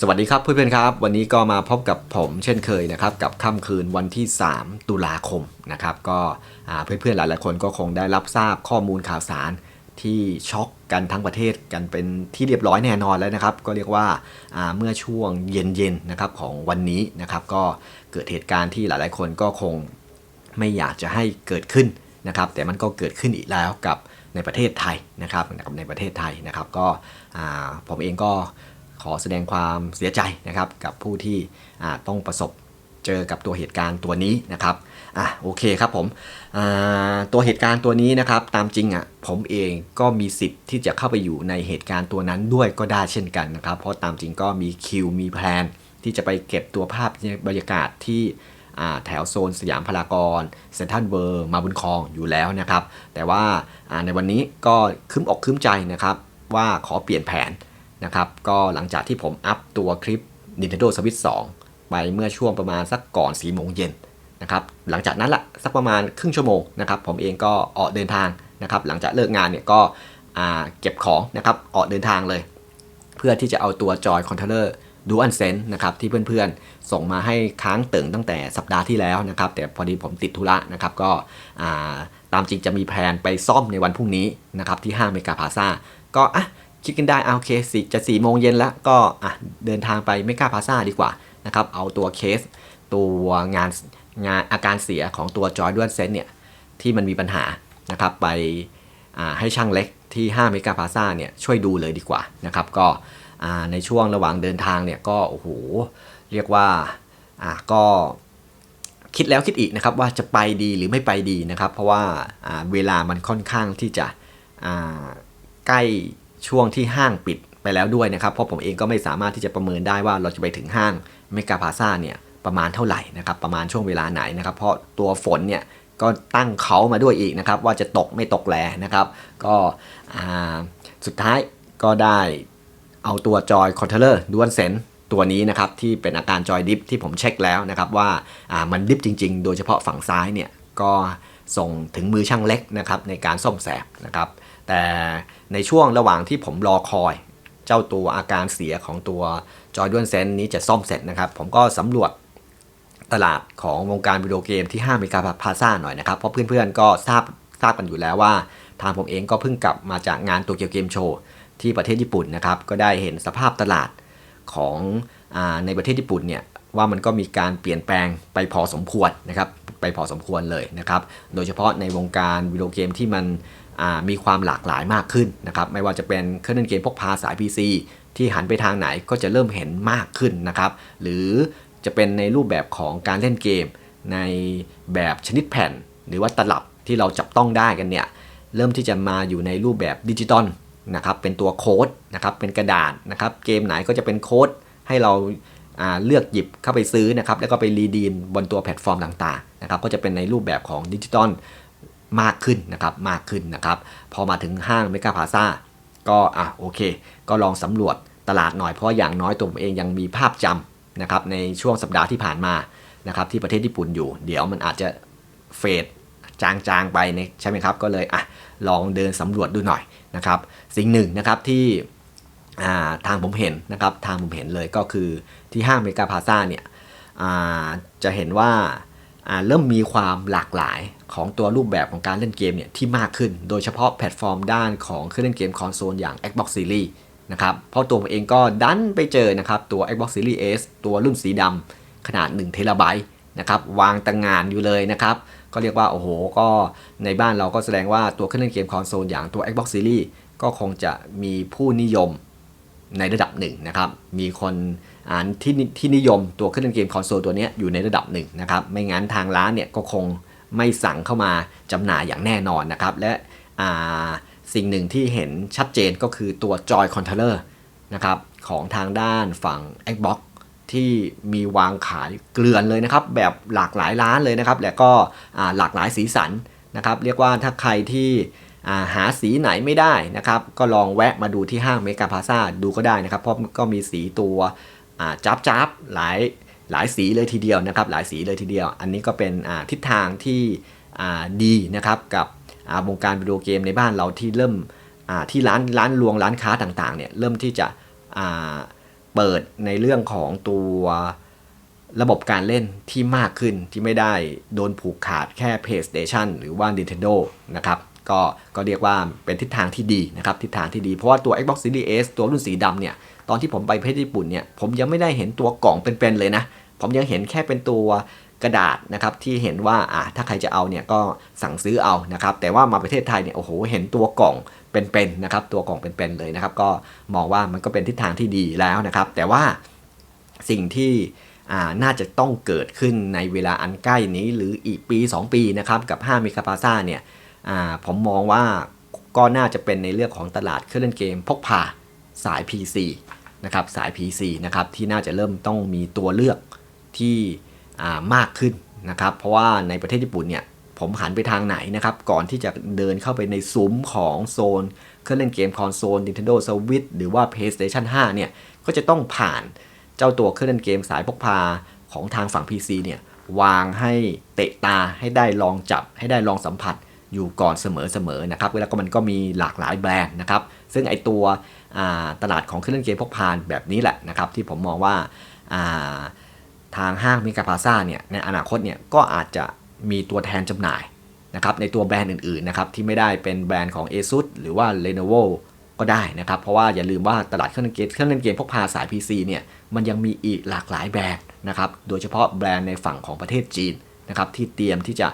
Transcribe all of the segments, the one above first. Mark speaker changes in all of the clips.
Speaker 1: สวัสดีครับเพื่อนๆครับ วันนี้ก็มาพบกับผมเช่นเคยนะครับ กับค่ำคืนวันที่ 3 ตุลาคมนะครับ ก็เพื่อนๆหลายๆคนก็คงได้รับทราบข้อมูลข่าวสารที่ช็อกกันทั้งประเทศกันเป็นที่เรียบร้อยแน่นอนแล้วนะครับ ก็เรียกว่าาเมื่อช่วงเย็นๆนะครับของวันนี้นะครับ ก็เกิดเหตุการณ์ที่หลายๆคนก็คงไม่อยากจะให้เกิดขึ้นนะครับ แต่มันก็เกิดขึ้นอีกแล้วกับในประเทศไทยนะครับในประเทศไทยนะครับ ก็ผมเองก็ ขอแสดงความเสียใจนะครับกับผู้ที่ต้องประสบเจอกับตัวเหตุการณ์ตัวนี้นะครับอะโอเคครับผมตัวเหตุการณ์ตัวนี้นะครับตามจริงอะผมเองก็มีสิทธิ์ที่จะเข้าไปอยู่ในเหตุการณ์ตัวนั้นด้วยก็ได้เช่นกันนะครับ เพราะตามจริงก็มีคิวมีแพลนที่จะไปเก็บตัวภาพบรรยากาศที่แถวโซนสยามพารากอนเซนทรัลเวิร์มาบุญคลองอยู่แล้วนะครับ แต่ว่าอ่าในวันนี้ก็คืมอกคืมใจนะครับว่าขอเปลี่ยนแผน นะครับก็หลังจากที่ผมอัพตัวคลิป Nintendo Switch 2 ไปเมื่อช่วงประมาณสักก่อน4โมงเย็นนะครับหลังจากนั้นละสักประมาณครึ่งชั่วโมงนะครับผมเองก็ออกเดินทางนะครับหลังจากเลิกงานเนี่ยก็อ่าเก็บของนะครับออกเดินทางเลย เพื่อที่จะเอาตัวจอยคอนโทรลเลอร์ดูอันเซนนะครับที่เพื่อนๆ ส่งมาให้ค้างตึงตั้งแต่สัปดาห์ที่แล้วนะครับแต่พอดีผมติดธุระนะครับก็ตามจริงจะมีแพลนไปซ่อมในวันพรุ่งนี้นะครับที่ห้างเมกาพาซาก็อะ คิดกันได้เอาโอเคสิจะ4ี่โมงเย็นแล้วก็อะเดินทางไปเมกาพาซาดีกว่านะครับเอาตัวเคส ตัวงานงานอาการเสียของตัวจอยด้วนเซนเนี่ยที่มันมีปัญหานะครับไปอ่าให้ช่างเล็กที่5เมกาพาซาเนี่ยช่วยดูเลยดีกว่านะครับก็อ่าในช่วงระหว่างเดินทางเนี่ยก็โอ้โหเรียกว่าอ่าก็คิดแล้วคิดอีกนะครับว่าจะไปดีหรือไม่ไปดีนะครับ เพราะว่าอ่าเวลามันค่อนข้างที่จะอ่าใกล้ ช่วงที่ห้างปิดไปแล้วด้วยนะครับ เพราะผมเองก็ไม่สามารถที่จะประเมินได้ว่าเราจะไปถึงห้างเมกาพาซาเนี่ยประมาณเท่าไหร่นะครับประมาณช่วงเวลาไหนนะครับ เพราะตัวฝนเนี่ยก็ตั้งเขามาด้วยอีกนะครับ ว่าจะตกไม่ตกแลนะครับ ก็อ่าสุดท้ายก็ได้เอาตัวจอยคอนโทลเลอร์ดวนเซนตัวนี้นะครับที่เป็นอาการจอยดิฟที่ผมเช็คแล้วนะครับว่าอ่ามันดิฟจริง ๆ โดยเฉพาะฝั่งซ้ายเนี่ยก็ส่งถึงมือช่างเล็กนะครับในการซ่อมแซมนะครับ แต่ ในช่วงระหว่างที่ผมรอคอย เจ้าตัวอาการเสียของตัวจอยดวนเซนนี้จะซ่อมเสร็จนะครับ ผมก็สำรวจตลาดของวงการวิดีโอเกมที่ห้างเมกาพาซ่าหน่อยนะครับ เพราะเพื่อนๆก็ทราบทราบกันอยู่แล้วว่า ทางผมเองก็เพิ่งกลับมาจากงานโตเกียวเกมโชว์ที่ประเทศญี่ปุ่นนะครับ ก็ได้เห็นสภาพตลาดของอในประเทศญี่ปุ่นเนี่ยว่ามันก็มีการเปลี่ยนแปลงไปพอสมควรนะครับ ไปพอสมควรเลยนะครับ โดยเฉพาะในวงการวิดีโอเกมที่มัน มีความหลากหลายมากขึ้นนะครับไม่ว่าจะเป็นเครื่องเล่นเกมพกพาสาย PC ที่หันไปทางไหนก็จะเริ่มเห็นมากขึ้นนะครับ หรือจะเป็นในรูปแบบของการเล่นเกม ในแบบชนิดแผ่น หรือว่าตลับที่เราจับต้องได้กันเนี่ยเริ่มที่จะมาอยู่ในรูปแบบดิจิตอลนะครับเป็นตัวโค้ดนะครับเป็นกระดาษนะครับเกมไหนก็จะเป็นโค้ดให้เราอ่าเลือกหยิบเข้าไปซื้อนะครับแล้วก็ไปรีดีนบนตัวแพลตฟอร์มต่างๆนะครับก็จะเป็นในรูปแบบของดิจิตอล มากขึ้นนะครับมากขึ้นนะครับ พอมาถึงห้างเมกาพาซาก็อะโอเค ก็ลองสำรวจตลาดหน่อยเพราะอย่างน้อยตัวผมเองยังมีภาพจำนะครับในช่วงสัปดาห์ที่ผ่านมานะครับที่ประเทศญี่ปุ่นอยู่ เดี๋ยวมันอาจจะเฟดจางๆไปเนี่ยใช่ไหมครับก็เลยอะลองเดินสำรวจดูหน่อยนะครับ สิ่งหนึ่งนะครับที่อ่าทางผมเห็นนะครับทางผมเห็นเลยก็คือที่ห้างเมกาพาซาเนี่ยอ่าจะเห็นว่า เริ่มมีความหลากหลายของตัวรูปแบบของการเล่นเกมเนี่ยที่มากขึ้น โดยเฉพาะแพลตฟอร์มด้านของเครื่องเล่นเกมคอนโซลอย่าง Xbox Series นะครับเพราะตัวผมเองก็ดันไปเจอนะครับตัว Xbox Series S ตัวรุ่นสีดำขนาด1เทราไบต์นะครับวางตังงานอยู่เลยนะครับก็เรียกว่าโอ้โหก็ในบ้านเราก็แสดงว่าตัวเครื่องเล่นเกมคอนโซลอย่างตัว Xbox Series ก็คงจะมีผู้นิยมในระดับหนึ่งนะครับมีคน อ่านที่นิที่นิยมตัวเครื่องเล่นเกมคอนโซลตัวนี้อยู่ในระดับหนึ่งนะครับ ไม่งั้นทางร้านเนี่ยก็คงไม่สั่งเข้ามาจำหน่ายอย่างแน่นอนนะครับ และสิ่งหนึ่งที่เห็นชัดเจนก็คือตัว Joy Controller นะครับของทางด้านฝั่ง Xbox ที่มีวางขายเกลือนเลยนะครับ แบบหลากหลายร้านเลยนะครับ และก็หลากหลายสีสันนะครับ เรียกว่าถ้าใครที่หาสีไหนไม่ได้นะครับ ก็ลองแวะมาดูที่ห้างเมกาพาซาดูก็ได้นะครับ เพราะก็มีสีตัว จับจับหลายหลายสีเลยทีเดียวนะครับ หลายสีเลยทีเดียว อันนี้ก็เป็นทิศทางที่ดีนะครับกับวงการวิดีโอเกมในบ้านเราที่เริ่มที่ร้านร้านรวงร้านค้าต่างๆเนี่ยเริ่มที่จะเปิดในเรื่องของตัวระบบการเล่นที่มากขึ้นที่ไม่ได้โดนผูกขาดแค่ PlayStation หรือว่า Nintendo นะครับ ก็ก็เรียกว่าเป็นทิศทางที่ดีนะครับทิศทางที่ดีเพราะว่าตัว Xbox Series S ตัวรุ่นสีดำเนี่ยตอนที่ผมไปประเทศญี่ปุ่นเนี่ยผมยังไม่ได้เห็นตัวกล่องเป็นๆเลยนะ ผมยังเห็นแค่เป็นตัวกระดาษนะครับที่เห็นว่าอ่าถ้าใครจะเอาเนี่ยก็สั่งซื้อเอานะครับแต่ว่ามาประเทศไทยเนี่ยโอ้โหเห็นตัวกล่องเป็นๆนะครับตัวกล่องเป็นๆเลยนะครับก็มองว่ามันก็เป็นทิศทางที่ดีแล้วนะครับ แต่ว่าสิ่งที่อ่าน่าจะต้องเกิดขึ้นในเวลาอันใกล้นี้หรืออีกปี 2 ปีนะครับกับ5เมกะพาซาเนี่ย ผมมองว่าก็น่าจะเป็นในเรื่องของตลาดเครื่องเล่นเกม พกพาสาย PC นะครับสาย PC นะครับที่น่าจะเริ่มต้องมีตัวเลือกที่มากขึ้นนะครับเพราะว่าในประเทศญี่ปุ่นเนี่ยผมหันไปทางไหนนะครับก่อนที่จะเดินเข้าไปในซุ้มของโซน เครื่องเล่นเกมคอนโซล Nintendo Switch หรือว่า PlayStation 5 เนี่ยก็จะต้องผ่านเจ้าตัวเครื่องเล่นเกมสายพกพาของทางฝั่ง PC เนี่ยวางให้เตะตาให้ได้ลองจับให้ได้ลองสัมผัส อยู่ก่อนเสมอๆนะครับแล้วก็มันก็มีหลากหลายแบรนด์นะครับ ซึ่งไอตัวตลาดของเครื่องเล่นเกมพกพาแบบนี้แหละนะครับ ที่ผมมองว่าาทางห้างมิกาพาซาเนี่ยในอนาคตเนี่ยก็อาจจะมีตัวแทนจำหน่ายนะครับในตัวแบรนด์อื่นๆนะครับที่ไม่ได้เป็นแบรนด์ของ ASUS หรือว่า Lenovo ก็ได้นะครับ เพราะว่าอย่าลืมว่าตลาดเครื่องเล่นเกมเครื่องเล่นเกมพกพาสาย PC เนี่ยมันยังมีอีกหลากหลายแบรนด์นะครับโดยเฉพาะแบรนด์ในฝั่งของประเทศจีนนะครับที่เตรียมที่จะ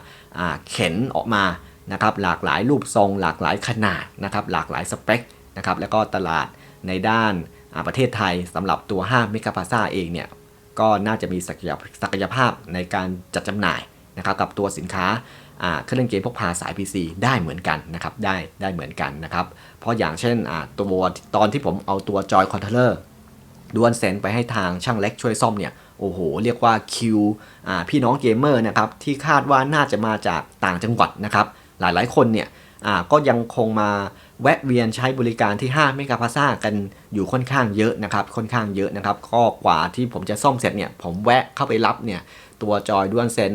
Speaker 1: เข็นออกมา นะครับหลากหลายรูปทรง หลากหลายขนาดนะครับหลากหลายสเปคนะครับแล้วก็ตลาดในด้านประเทศไทยสำหรับตัวห้างมิกาพาซาเองเนี่ยก็น่าจะมีศักยภศักยภาพในการจัดจำหน่ายนะครับกับตัวสินค้าเครื่องเล่นเกมพกพาสาย PC ได้เหมือนกันนะครับได้ได้เหมือนกันนะครับเพราะอย่างเช่นตัวตอนที่ผมเอาตัวจอยคอนโทรลเลอร์ดวนเซนไปให้ทางช่างเล็กช่วยซ่อมเนี่ยโอ้โห เรียกว่าคิวพี่น้องเกมเมอร์นะครับที่คาดว่าน่าจะมาจากต่างจังหวัดนะครับ หลายๆ คนเนี่ยก็ยังคงมาแวะเวียนใช้บริการที่5เมกะพาซากันอยู่ค่อนข้างเยอะนะครับ ค่อนข้างเยอะนะครับ ก็กว่าที่ผมจะซ่อมเสร็จเนี่ยผมแวะเข้าไปรับเนี่ยตัวจอยด้วนเซน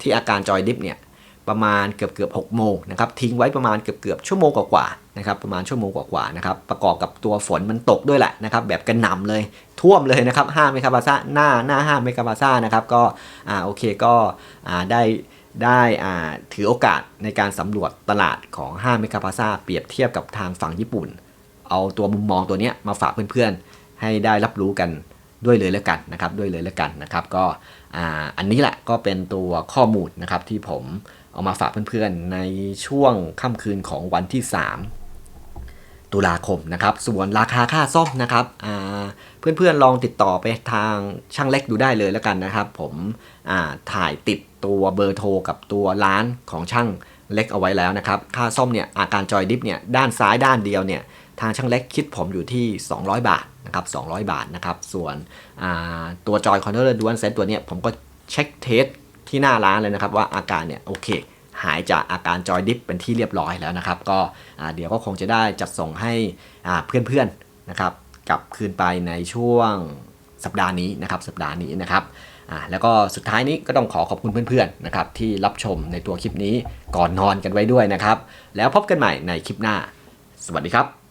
Speaker 1: ที่อาการจอยดิฟเนี่ยประมาณเกือบเกือบ6โมงนะครับทิ้งไว้ประมาณเกือบเกือบชั่วโมงกว่าๆนะครับประมาณชั่วโมงกว่าๆนะครับประกอบกับตัวฝนมันตกด้วยแหละนะครับแบบกระหน่ำเลยท่วมเลยนะครับ5เมกะพาซาหน้าหน้า5เมกะพาซานะครับก็อ่าโอเคก็อ่าได้ ได้ถือโอกาสในการสำรวจตลาดของห้าเมกะพาซาเปรียบเทียบกับทางฝั่งญี่ปุ่น เอาตัวมุมมองตัวนี้มาฝากเพื่อนๆ ให้ได้รับรู้กันด้วยเลยแล้วกันนะครับด้วยเลยแล้วกันนะครับก็อ,อันนี้แหละก็เป็นตัวข้อมูลนะครับที่ผมเอามาฝากเพื่อนๆ ในช่วงค่ำคืนของวันที่ 3 ตุลาคมนะครับ ส่วนราคาค่าซ่อมนะครับเพื่อนๆลองติดต่อไปทางช่างเล็กดูได้เลยแล้วกันนะครับ ผมถ่ายติดตัวเบอร์โทรกับตัวร้านของช่างเล็กเอาไว้แล้วนะครับ ค่าซ่อมเนี่ยอาการจอยดิฟเนี่ยด้านซ้ายด้านเดียวเนี่ยทางช่างเล็กคิดผมอยู่ที่ 200 บาทนะครับ200 บาทนะครับ ส่วนตัวจอยคอนโทรลเลอร์ดวนเซนตัวเนี้ยผมก็เช็คเทสที่หน้าร้านเลยนะครับว่าอาการเนี่ยโอเค หายจากอาการจอยดิฟเป็นที่เรียบร้อยแล้วนะครับ ก็เดี๋ยวก็คงจะได้จัดส่งให้เพื่อนๆนะครับกลับคืนไปในช่วงสัปดาห์นี้นะครับสัปดาห์นี้นะครับแล้วก็สุดท้ายนี้ก็ต้องขอขอบคุณเพื่อนๆนะครับที่รับชมในตัวคลิปนี้ก่อนนอนกันไว้ด้วยนะครับ แล้วพบกันใหม่ในคลิปหน้า สวัสดีครับ